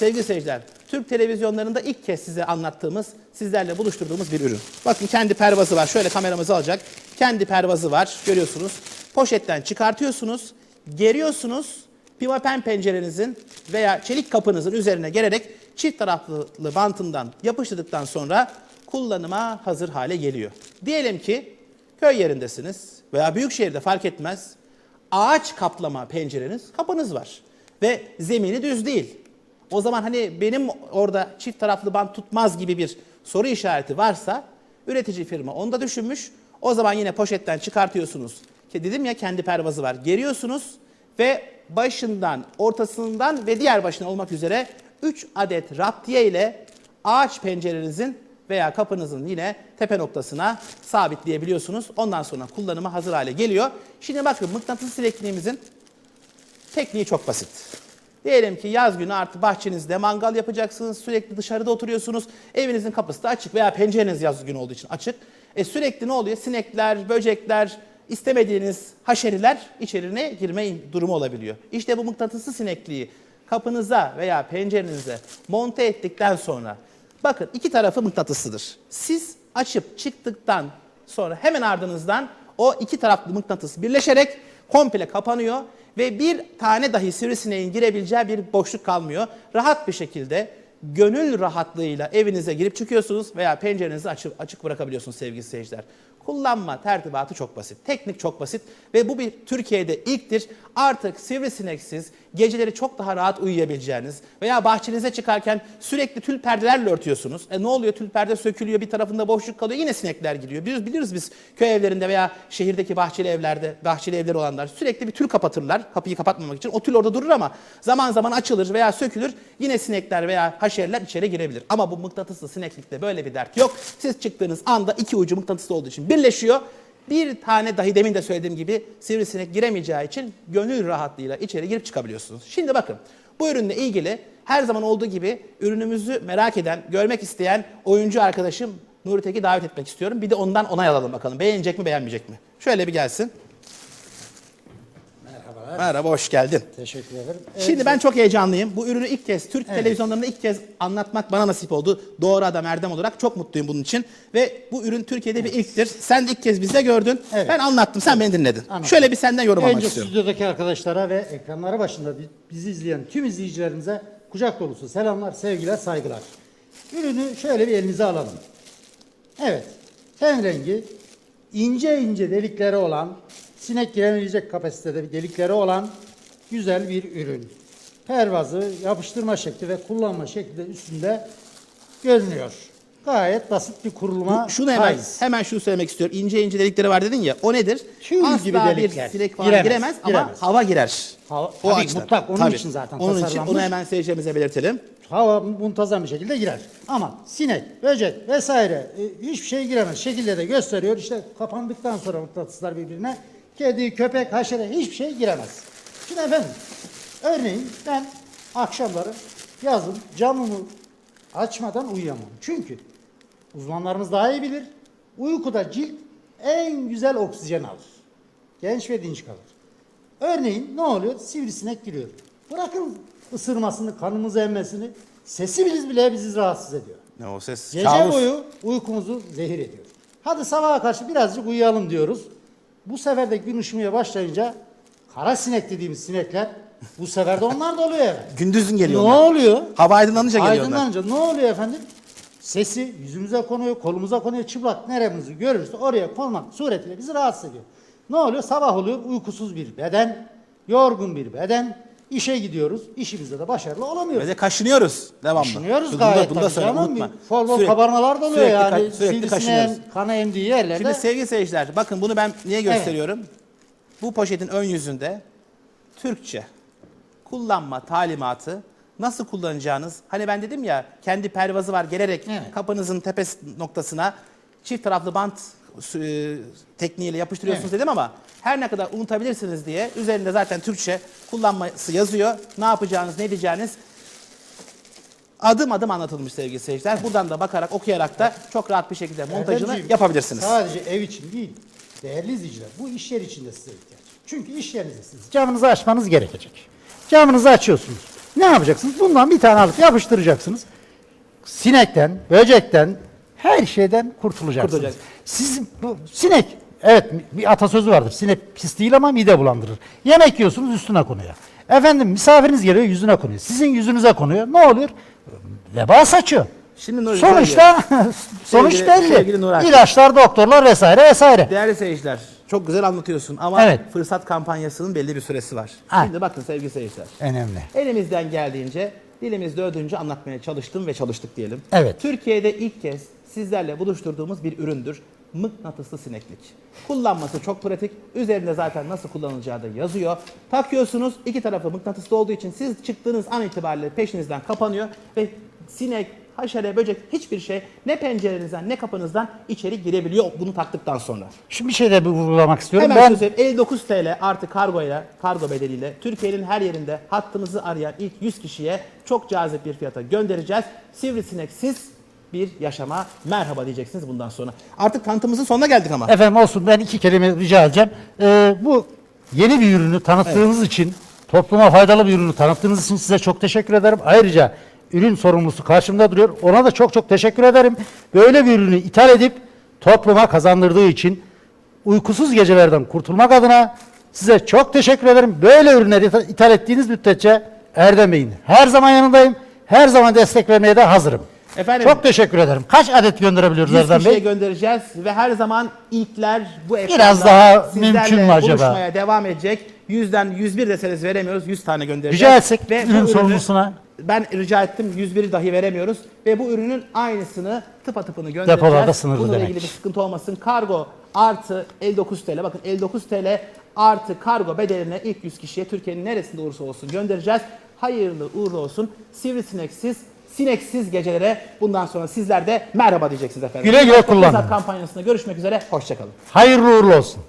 Sevgili seyirciler, Türk televizyonlarında ilk kez size anlattığımız, sizlerle buluşturduğumuz bir ürün. Bakın kendi pervazı var. Şöyle kameramızı alacak. Kendi pervazı var. Görüyorsunuz. Poşetten çıkartıyorsunuz, geriyorsunuz. Pimapen pencerenizin veya çelik kapınızın üzerine gelerek çift taraflı bantından yapıştırdıktan sonra kullanıma hazır hale geliyor. Diyelim ki köy yerindesiniz veya büyük şehirde fark etmez. Ağaç kaplama pencereniz, kapınız var ve zemini düz değil. O zaman hani benim orada çift taraflı bant tutmaz gibi bir soru işareti varsa üretici firma onu da düşünmüş. O zaman yine poşetten çıkartıyorsunuz. Dedim ya kendi pervazı var. Geriyorsunuz ve başından, ortasından ve diğer başına olmak üzere 3 adet raptiye ile ağaç pencerenizin veya kapınızın yine tepe noktasına sabitleyebiliyorsunuz. Ondan sonra kullanıma hazır hale geliyor. Şimdi bakın mıknatıs silekliğimizin Tekniği çok basit. Diyelim ki yaz günü artık bahçenizde mangal yapacaksınız, sürekli dışarıda oturuyorsunuz, evinizin kapısı da açık veya pencereniz yaz günü olduğu için açık. E sürekli ne oluyor? Sinekler, böcekler, istemediğiniz haşeriler içerine girme durumu olabiliyor. İşte bu mıknatıslı sinekliği kapınıza veya pencerenize monte ettikten sonra bakın iki tarafı mıknatıslıdır. Siz açıp çıktıktan sonra hemen ardınızdan o iki taraflı mıknatıs birleşerek komple kapanıyor ve bir tane dahi sivrisineğin girebileceği bir boşluk kalmıyor. Rahat bir şekilde gönül rahatlığıyla evinize girip çıkıyorsunuz veya pencerenizi açık, açık bırakabiliyorsunuz sevgili seyirciler. Kullanma tertibatı çok basit. Teknik çok basit ve bu bir Türkiye'de ilktir. Artık sivrisineksiz geceleri çok daha rahat uyuyabileceğiniz veya bahçenize çıkarken sürekli tül perdelerle örtüyorsunuz. E ne oluyor? Tül perde sökülüyor, bir tarafında boşluk kalıyor. Yine sinekler giriyor. Biz biliriz biz köy evlerinde veya şehirdeki bahçeli evlerde, bahçeli evleri olanlar sürekli bir tül kapatırlar. Kapıyı kapatmamak için. O tül orada durur ama zaman zaman açılır veya sökülür. Yine sinekler veya haşeriler içeri girebilir. Ama bu mıknatıslı sineklikte böyle bir dert yok. Siz çıktığınız anda iki ucu mıknatıslı olduğu için birleşiyor. Bir tane dahi demin de söylediğim gibi sivrisinek giremeyeceği için gönül rahatlığıyla içeri girip çıkabiliyorsunuz. Şimdi bakın bu ürünle ilgili her zaman olduğu gibi ürünümüzü merak eden, görmek isteyen oyuncu arkadaşım Nuri Tek'i davet etmek istiyorum. Bir de ondan onay alalım bakalım. Beğenecek mi beğenmeyecek mi? Şöyle bir gelsin. Merhabalar. Merhaba hoş geldin. Teşekkür ederim. Şimdi ben çok heyecanlıyım. Bu ürünü ilk kez Türk televizyonlarında ilk kez anlatmak bana nasip oldu. Doğru adam Erdem olarak çok mutluyum bunun için. Ve bu ürün Türkiye'de bir ilktir. Sen de ilk kez bizde gördün. Evet. Ben anlattım, sen beni dinledin. Anladım. Şöyle bir senden yorum almak Önce istiyorum. stüdyodaki arkadaşlara ve ekranları başında bi- bizi izleyen tüm izleyicilerimize kucak dolusu selamlar, sevgiler, saygılar. Ürünü şöyle bir elinize alalım. Evet, ten rengi, ince ince delikleri olan, sinek giremeyecek kapasitede bir delikleri olan güzel bir ürün. Pervazı, yapıştırma şekli ve kullanma şekli de üstünde görünüyor. Gayet basit bir kuruluma Şunu hemen, haiz. hemen şunu söylemek istiyorum. İnce ince delikleri var dedin ya. O nedir? Tüy Asla gibi bir delikler. sinek falan Giremez, giremez, ama giremez. hava girer. Hava- o tabii, açıdan. mutlak. Onun için zaten Onun için onu hemen seyircilerimize belirtelim. hava muntazam bir şekilde girer. Ama sinek, böcek vesaire e, hiçbir şey giremez. Şekilde de gösteriyor. İşte kapandıktan sonra mıknatıslar birbirine kedi, köpek, haşere hiçbir şey giremez. Şimdi efendim örneğin ben akşamları yazın camımı açmadan uyuyamam. Çünkü uzmanlarımız daha iyi bilir. Uykuda cilt en güzel oksijen alır. Genç ve dinç kalır. Örneğin ne oluyor? Sivrisinek giriyor. Bırakın ısırmasını, kanımızı emmesini. Sesi bile bile bizi rahatsız ediyor. Ne o ses? Gece Kabus. boyu uykumuzu zehir ediyor. Hadi sabaha karşı birazcık uyuyalım diyoruz. Bu sefer de gün ışımaya başlayınca kara sinek dediğimiz sinekler bu sefer de onlar da oluyor. Gündüzün ne geliyor. onlar. oluyor? Hava aydınlanınca geliyor onlar. Aydınlanınca ne oluyor efendim? Sesi yüzümüze konuyor, kolumuza konuyor, çıplak neremizi görürse oraya konmak suretiyle bizi rahatsız ediyor. Ne oluyor? Sabah oluyor uykusuz bir beden, yorgun bir beden. İşe gidiyoruz, işimizde de başarılı olamıyoruz. Ve de kaşınıyoruz devamlı. Kaşınıyoruz gayet bunu da tabii canım. unutma. Sürekli- kabarmalar da oluyor sürekli yani. ka- sürekli kaşınıyoruz. Kana emdiği yerlerde. Şimdi sevgili seyirciler bakın bunu ben niye gösteriyorum? Bu poşetin ön yüzünde Türkçe kullanma talimatı nasıl kullanacağınız hani ben dedim ya kendi pervazı var gelerek Evet. kapınızın tepesi noktasına çift taraflı bant e, tekniğiyle yapıştırıyorsunuz Evet. dedim ama her ne kadar unutabilirsiniz diye üzerinde zaten Türkçe kullanması yazıyor. Ne yapacağınız, ne diyeceğiniz adım adım anlatılmış sevgili seyirciler. Buradan da bakarak, okuyarak da çok rahat bir şekilde montajını Erdemciğim, yapabilirsiniz. Sadece ev için değil, değerli izleyiciler, bu iş yer için de size ihtiyaç. Çünkü iş yerinizdesiniz. Camınızı açmanız gerekecek. Camınızı açıyorsunuz. Ne yapacaksınız? Bundan bir tane alıp yapıştıracaksınız. Sinekten, böcekten, her şeyden kurtulacaksınız. Kurtulacaksınız. Siz bu sinek evet bir atasözü vardır. Sinek pis değil ama mide bulandırır. Yemek yiyorsunuz üstüne konuyor. Efendim misafiriniz geliyor yüzüne konuyor. Sizin yüzünüze konuyor. Ne oluyor? Veba saçıyor. Şimdi Nuri Sonuçta sonuç Sevgili- belli. sevgili. İlaçlar, doktorlar vesaire vesaire. Değerli seyirciler, çok güzel anlatıyorsun ama Evet. fırsat kampanyasının belli bir süresi var. Ha. Şimdi bakın sevgili seyirciler. Önemli. Elimizden geldiğince, dilimiz dördüncü anlatmaya çalıştım ve çalıştık diyelim. Evet. Türkiye'de ilk kez sizlerle buluşturduğumuz bir üründür. Mıknatıslı sineklik. Kullanması çok pratik. Üzerinde zaten nasıl kullanılacağı da yazıyor. Takıyorsunuz. iki tarafı mıknatıslı olduğu için siz çıktığınız an itibariyle peşinizden kapanıyor ve sinek, haşere, böcek hiçbir şey ne pencerenizden ne kapınızdan içeri girebiliyor bunu taktıktan sonra. Şimdi bir şey de vurgulamak istiyorum. Hemen ben söyleyeyim. 59 TL artı kargoyla, kargo bedeliyle Türkiye'nin her yerinde hattımızı arayan ilk 100 kişiye çok cazip bir fiyata göndereceğiz. Sivrisineksiz bir yaşama merhaba diyeceksiniz bundan sonra. Artık tanıtımımızın sonuna geldik ama. Efendim olsun ben iki kelime rica edeceğim. Ee, bu yeni bir ürünü tanıttığınız için, topluma faydalı bir ürünü tanıttığınız için size çok teşekkür ederim. Ayrıca ürün sorumlusu karşımda duruyor. Ona da çok çok teşekkür ederim. Böyle bir ürünü ithal edip topluma kazandırdığı için uykusuz gecelerden kurtulmak adına size çok teşekkür ederim. Böyle ürünleri ithal- ithal ettiğiniz müddetçe Erdem Bey'in her zaman yanındayım. Her zaman destek vermeye de hazırım. Efendim? Çok teşekkür ederim. Kaç adet gönderebiliyoruz 100 Erdem kişiye Bey? göndereceğiz ve her zaman ilkler bu ekranda Biraz daha sizlerle mümkün mü acaba? buluşmaya devam edecek. 100'den 101 deseniz veremiyoruz. 100 tane göndereceğiz. Rica etsek bu ürün ürünü- sorumlusuna. Ben rica ettim 101'i dahi veremiyoruz ve bu ürünün aynısını tıpatıpını göndereceğiz. Depolarda sınırlı Bununla demek. ilgili bir sıkıntı olmasın. Kargo artı 59 TL. Bakın 59 TL artı kargo bedeline ilk 100 kişiye Türkiye'nin neresinde olursa olsun göndereceğiz. Hayırlı uğurlu olsun. Sivrisineksiz, sineksiz gecelere bundan sonra sizler de merhaba diyeceksiniz efendim. Güle güle kullanın. Kampanyasında görüşmek üzere. Hoşçakalın. Hayırlı uğurlu olsun.